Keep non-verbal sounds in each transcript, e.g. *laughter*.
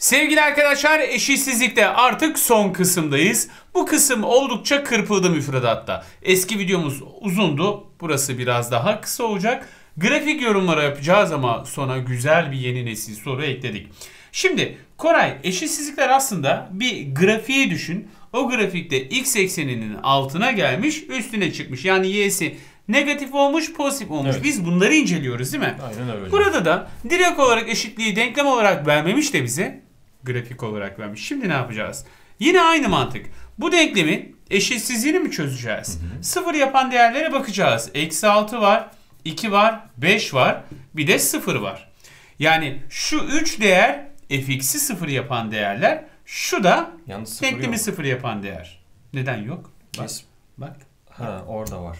Sevgili arkadaşlar eşitsizlikte artık son kısımdayız. Bu kısım oldukça kırpıldı müfredatta. Eski videomuz uzundu. Burası biraz daha kısa olacak. Grafik yorumları yapacağız ama sonra güzel bir yeni nesil soru ekledik. Şimdi Koray eşitsizlikler aslında bir grafiği düşün. O grafikte x ekseninin altına gelmiş üstüne çıkmış. Yani y'si negatif olmuş pozitif olmuş. Evet. Biz bunları inceliyoruz değil mi? Aynen öyle. Burada da direkt olarak eşitliği denklem olarak vermemiş de bize grafik olarak vermiş. Şimdi ne yapacağız? Yine aynı mantık. Bu denklemin eşitsizliğini mi çözeceğiz? Sıfır yapan değerlere bakacağız. Eksi 6 var, 2 var, 5 var, bir de 0 var. Yani şu 3 değer fx'i sıfır yapan değerler. Şu da Yalnız sıfır denklemi yok. sıfır yapan değer. Neden yok? Bak, Kes- bak. Ha orada var.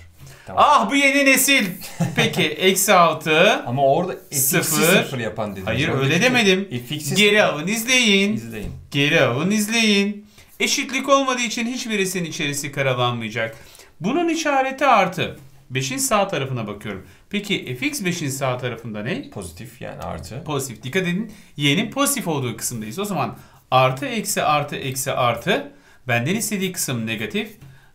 Tamam. Ah bu yeni nesil. Peki *laughs* eksi 6. Ama orada fx'i Sıfır. sıfır, yapan dediniz. Hayır öyle demedim. fx'i Geri alın izleyin. İzleyin. Geri alın izleyin. Eşitlik olmadığı için hiçbirisinin içerisi karalanmayacak. Bunun işareti artı. 5'in sağ tarafına bakıyorum. Peki fx 5'in sağ tarafında ne? Pozitif yani artı. Pozitif. Dikkat edin y'nin pozitif olduğu kısımdayız. O zaman artı eksi artı eksi artı. Benden istediği kısım negatif.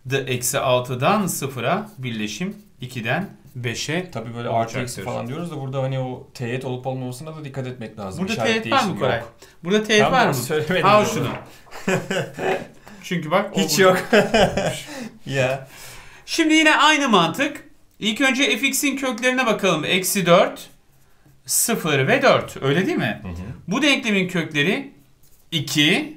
The eksi 6'dan 0'a birleşim 2'den 5'e Tabii böyle artı eksi falan diyoruz da burada hani o teğet olup olmamasına da dikkat etmek lazım. Burada İşaret teğet var mı Koray? yok. Burada teğet Ben var mı? söylemedim Al şunu. *laughs* Çünkü bak Hiç yok. *laughs* ya. Şimdi yine aynı mantık. İlk önce fx'in köklerine bakalım. Eksi 4, 0 ve 4. Öyle değil mi? Hı hı. Bu denklemin kökleri 2,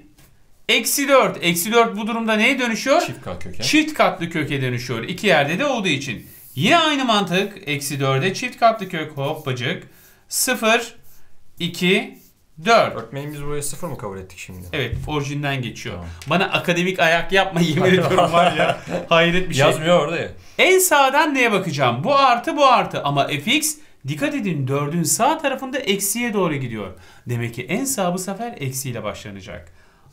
eksi 4. Eksi 4 bu durumda neye dönüşüyor? Çift kat köken. Çift katlı köke dönüşüyor. İki yerde de olduğu için. Yine aynı mantık. Eksi 4'e çift katlı kök hoppacık. 0, 2, 4. Öğretmenim biz buraya sıfır mı kabul ettik şimdi? Evet orijinden geçiyor. Tamam. Bana akademik ayak yapma yemin ediyorum var ya. *laughs* Hayret bir şey. Yazmıyor orada ya. En sağdan neye bakacağım? Bu artı bu artı ama fx dikkat edin 4'ün sağ tarafında eksiye doğru gidiyor. Demek ki en sağ bu sefer eksiyle başlanacak.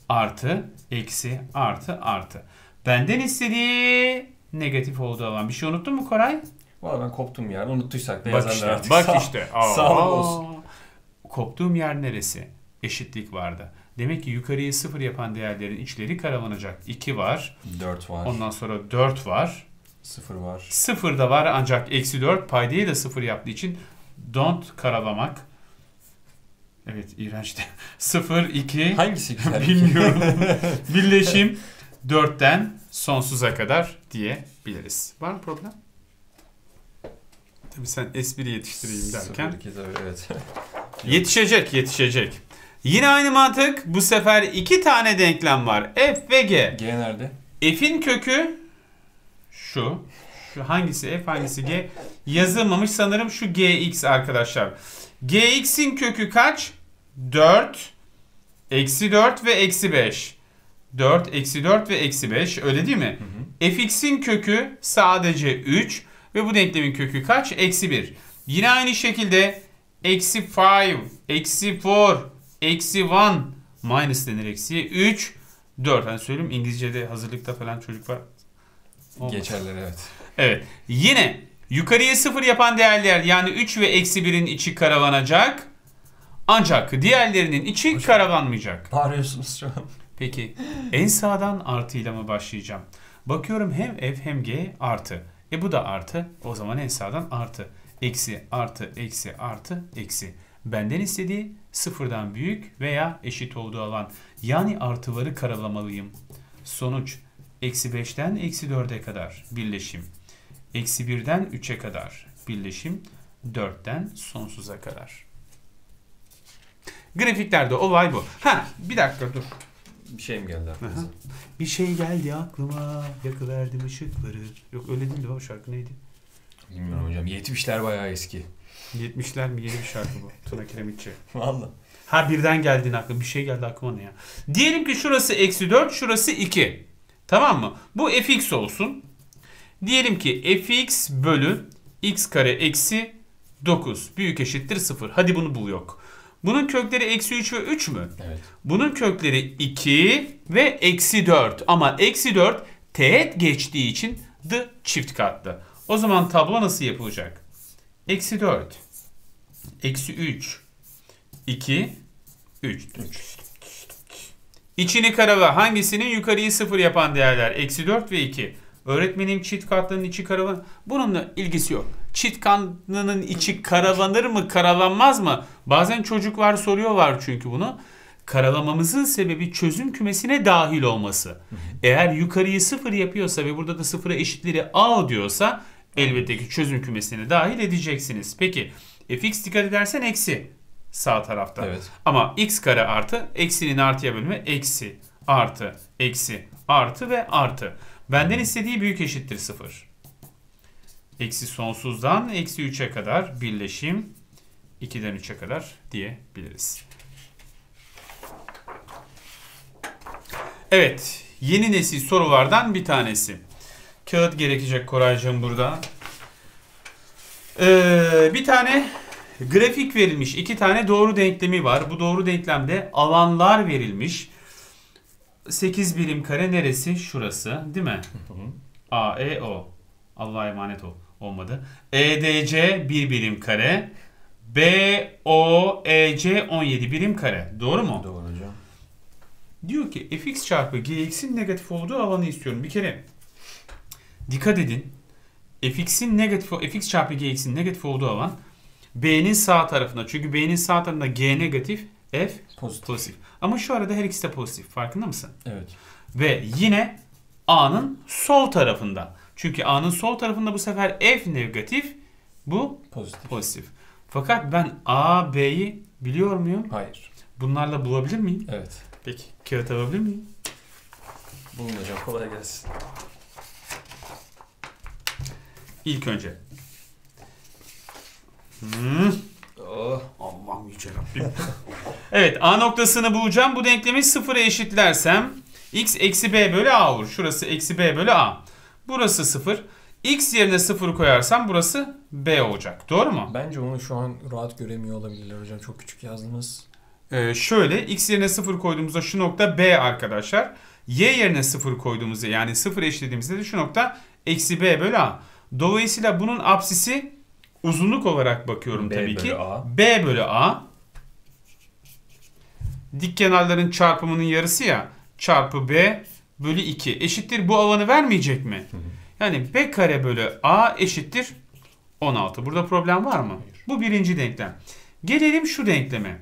Artı, eksi, artı, artı. Benden istediği negatif olduğu alan. Bir şey unuttun mu Koray? Valla ben koptum yani. Unuttuysak da Bak yazarlar işte. artık. Bak Sağ- işte. Aa. Sağlık olsun. Koptuğum yer neresi? Eşitlik vardı. Demek ki yukarıyı sıfır yapan değerlerin içleri karalanacak. 2 var. 4 var. Ondan sonra 4 var. 0 var. 0 da var ancak eksi 4 paydayı da 0 yaptığı için don't karalamak. Evet iğrençti. *laughs* 0, 2 Hangisi *laughs* güzel? bilmiyorum. *laughs* Birleşim 4'ten sonsuza kadar diyebiliriz. Var mı problem? Tabii sen espri yetiştireyim derken. 0, 2, tabii, evet. Yetişecek, yetişecek. Yine aynı mantık. Bu sefer iki tane denklem var. F ve G. G nerede? F'in kökü şu. Şu hangisi F hangisi G? Yazılmamış sanırım şu GX arkadaşlar. GX'in kökü kaç? 4, eksi 4 ve eksi 5. 4, eksi 4 ve eksi 5 öyle değil mi? Fx'in kökü sadece 3 ve bu denklemin kökü kaç? Eksi 1. Yine aynı şekilde eksi 5, eksi 4, eksi 1 minus denir eksiye 3, 4. Hani söyleyeyim İngilizce'de hazırlıkta falan çocuk var. Olmaz. Geçerler evet. Evet. Yine yukarıya 0 yapan değerler yani 3 ve eksi 1'in içi karalanacak. Ancak diğerlerinin içi karalanmayacak. Bağırıyorsunuz şu an. Peki en sağdan artıyla mı başlayacağım? Bakıyorum hem f hem g artı. E bu da artı. O zaman en sağdan artı. Eksi, artı, eksi, artı, eksi. Benden istediği sıfırdan büyük veya eşit olduğu alan. Yani artıları karalamalıyım. Sonuç eksi 5'ten eksi 4'e kadar birleşim. Eksi 1'den 3'e kadar birleşim. 4'ten sonsuza kadar. Grafiklerde olay bu. Ha bir dakika dur. Bir şey mi geldi aklınıza? Bir şey geldi aklıma, yakıverdim ışıkları. Yok öyle değildi o şarkı neydi? Bilmiyorum hocam. 70'ler bayağı eski. 70'ler mi yeni bir şarkı bu? Tuna Kiremitçi. Valla. Ha birden geldiğin aklıma. Bir şey geldi aklıma ne ya? Diyelim ki şurası eksi 4, şurası 2. Tamam mı? Bu fx olsun. Diyelim ki fx bölü x kare eksi 9 büyük eşittir 0. Hadi bunu bul yok. Bunun kökleri eksi 3 ve 3 mü? Evet. Bunun kökleri 2 ve eksi 4. Ama eksi 4 teğet geçtiği için the çift katlı. O zaman tablo nasıl yapılacak? Eksi 4. Eksi 3. 2. 3. 3. İçini karala hangisinin yukarıyı sıfır yapan değerler? Eksi 4 ve 2. Öğretmenim çift katlının içi karavan. Bununla ilgisi yok. Çift katlının içi karavanır mı karalanmaz mı? Bazen çocuklar soruyorlar çünkü bunu. Karalamamızın sebebi çözüm kümesine dahil olması. Eğer yukarıyı sıfır yapıyorsa ve burada da sıfıra eşitleri a diyorsa elbette ki çözüm kümesine dahil edeceksiniz. Peki fx dikkat edersen eksi sağ tarafta. Evet. Ama x kare artı eksinin artıya bölümü eksi artı eksi artı ve artı. Benden istediği büyük eşittir sıfır. Eksi sonsuzdan eksi 3'e kadar birleşim 2'den 3'e kadar diyebiliriz. Evet, yeni nesil sorulardan bir tanesi. Kağıt gerekecek Koraycığım burada. Ee, bir tane grafik verilmiş. iki tane doğru denklemi var. Bu doğru denklemde alanlar verilmiş. 8 birim kare neresi? Şurası. Değil mi? A, E, O. Allah'a emanet ol. Olmadı. E, D, C 1 birim kare. B, O, E, C 17 birim kare. Doğru mu? Doğru hocam. Diyor ki fx çarpı gx'in negatif olduğu alanı istiyorum. Bir kere dikkat edin. fx'in negatif fx çarpı gx'in negatif olduğu alan b'nin sağ tarafında. Çünkü b'nin sağ tarafında g negatif, f Pozitif. pozitif. Ama şu arada her ikisi de pozitif. Farkında mısın? Evet. Ve yine a'nın sol tarafında. Çünkü a'nın sol tarafında bu sefer f negatif, bu Pozitif. pozitif. Fakat ben a, b'yi biliyor muyum? Hayır. Bunlarla bulabilir miyim? Evet. Peki. Kağıt alabilir miyim? Bulun hocam. Kolay gelsin. İlk önce. Hmm. Oh. Allah'ım yüce Rabbim. *laughs* evet A noktasını bulacağım. Bu denklemi sıfıra eşitlersem x eksi b bölü a olur. Şurası eksi b bölü a. Burası sıfır. x yerine sıfır koyarsam burası b olacak. Doğru mu? Bence onu şu an rahat göremiyor olabilirler hocam. Çok küçük yazdınız. Ee, şöyle x yerine sıfır koyduğumuzda şu nokta b arkadaşlar. Y yerine sıfır koyduğumuzda yani sıfır eşlediğimizde de şu nokta eksi b bölü a. Dolayısıyla bunun apsisi uzunluk olarak bakıyorum B tabii ki. A. B bölü A. Dik kenarların çarpımının yarısı ya. Çarpı B bölü 2 eşittir. Bu alanı vermeyecek mi? Yani B kare bölü A eşittir 16. Burada problem var mı? Hayır. Bu birinci denklem. Gelelim şu denkleme.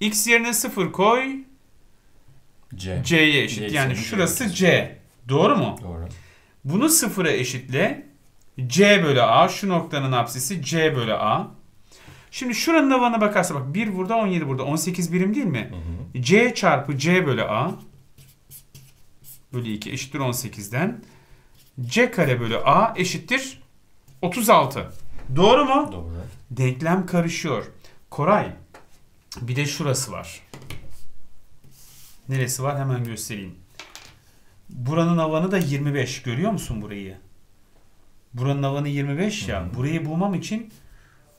X yerine 0 koy. C. C'ye eşit. C'ye Yani şurası C. Doğru mu? Doğru. Bunu sıfıra eşitle. C bölü A. Şu noktanın apsisi C bölü A. Şimdi şuranın alanına bakarsa bak 1 burada 17 burada 18 birim değil mi? Hı hı. C çarpı C bölü A bölü 2 eşittir 18'den. C kare bölü A eşittir 36. Doğru mu? Doğru. Denklem karışıyor. Koray bir de şurası var. Neresi var hemen göstereyim. Buranın alanı da 25. Görüyor musun burayı? Buranın alanı 25 ya. Hı. Burayı bulmam için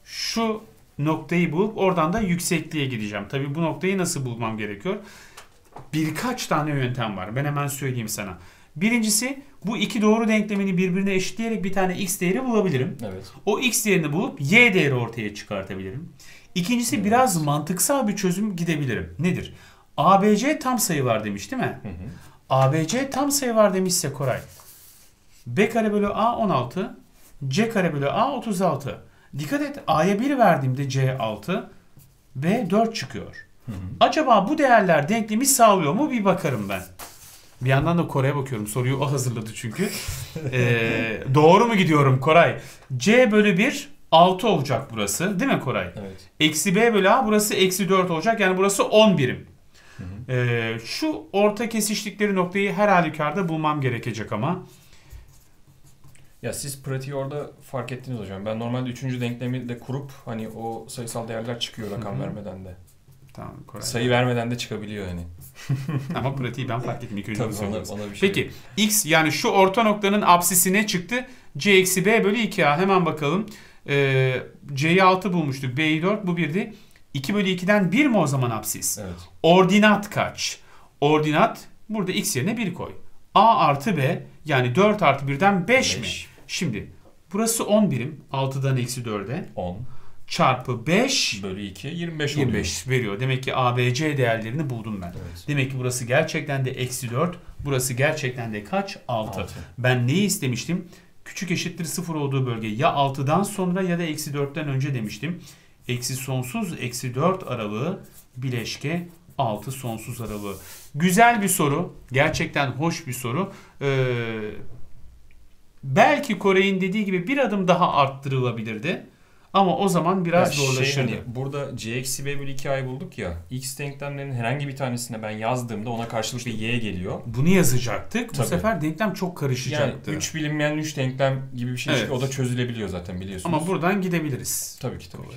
şu noktayı bulup oradan da yüksekliğe gideceğim. Tabii bu noktayı nasıl bulmam gerekiyor? Birkaç tane yöntem var. Ben hemen söyleyeyim sana. Birincisi bu iki doğru denklemini birbirine eşitleyerek bir tane x değeri bulabilirim. Evet. O x değerini bulup y değeri ortaya çıkartabilirim. İkincisi Evet. biraz mantıksal bir çözüm gidebilirim. Nedir? ABC tam sayı var demiş değil mi? Hı hı. ABC tam sayı var demişse Koray. B kare bölü A 16. C kare bölü A 36. Dikkat et A'ya 1 verdiğimde C 6. B 4 çıkıyor. Hı hı. Acaba bu değerler denklemi sağlıyor mu bir bakarım ben. Bir yandan da Koray'a bakıyorum. Soruyu o hazırladı çünkü. *laughs* Ee, doğru mu gidiyorum Koray? C bölü 1 6 olacak burası. Değil mi Koray? Evet. Eksi B bölü A burası eksi 4 olacak. Yani burası 10 birim. Hı hı. Ee, şu orta kesiştikleri noktayı her halükarda bulmam gerekecek ama. Ya siz pratiği orada fark ettiniz hocam. Ben normalde üçüncü denklemi de kurup hani o sayısal değerler çıkıyor rakam Hı hı. vermeden de. Tamam Koray. Sayı vermeden de çıkabiliyor hani. *laughs* Ama pratiği ben fark ettim. İlk önce Tabii ona, ona bir şey. Peki x yani şu orta noktanın apsisi ne çıktı? c eksi b bölü 2a. Hemen bakalım. Ee, c'yi 6 bulmuştuk. b'yi 4 bu 1'di. 2 bölü 2'den 1 mi o zaman apsis? Evet. Ordinat kaç? Ordinat burada x yerine 1 koy. A artı b yani 4 artı 1'den 5 mi? Beş. Şimdi burası 10 birim. 6'dan eksi 4'e. 10. çarpı 5 Bölü 2 25 oluyor. 25 veriyor. Demek ki ABC değerlerini buldum ben. Evet. Demek ki burası gerçekten de eksi 4. Burası gerçekten de kaç? 6. Altı. Ben neyi istemiştim? Küçük eşittir 0 olduğu bölge ya 6'dan sonra ya da eksi 4'ten önce demiştim. Eksi sonsuz eksi 4 aralığı bileşke 6 sonsuz aralığı. Güzel bir soru. Gerçekten hoş bir soru. Ee, belki Koray'ın dediği gibi bir adım daha arttırılabilirdi. Ama o zaman biraz Ya şey zorlaşırdı. hani burada c eksi b bölü 2a'yı bulduk ya. X denklemlerinin herhangi bir tanesine ben yazdığımda ona karşılık bir y geliyor. Bunu yazacaktık. Bu Tabii. sefer denklem çok Yani karışacaktı. 3 bilinmeyen 3 denklem gibi bir şey Evet. O da çözülebiliyor zaten biliyorsunuz. Ama buradan gidebiliriz. Tabii ki tabii ki.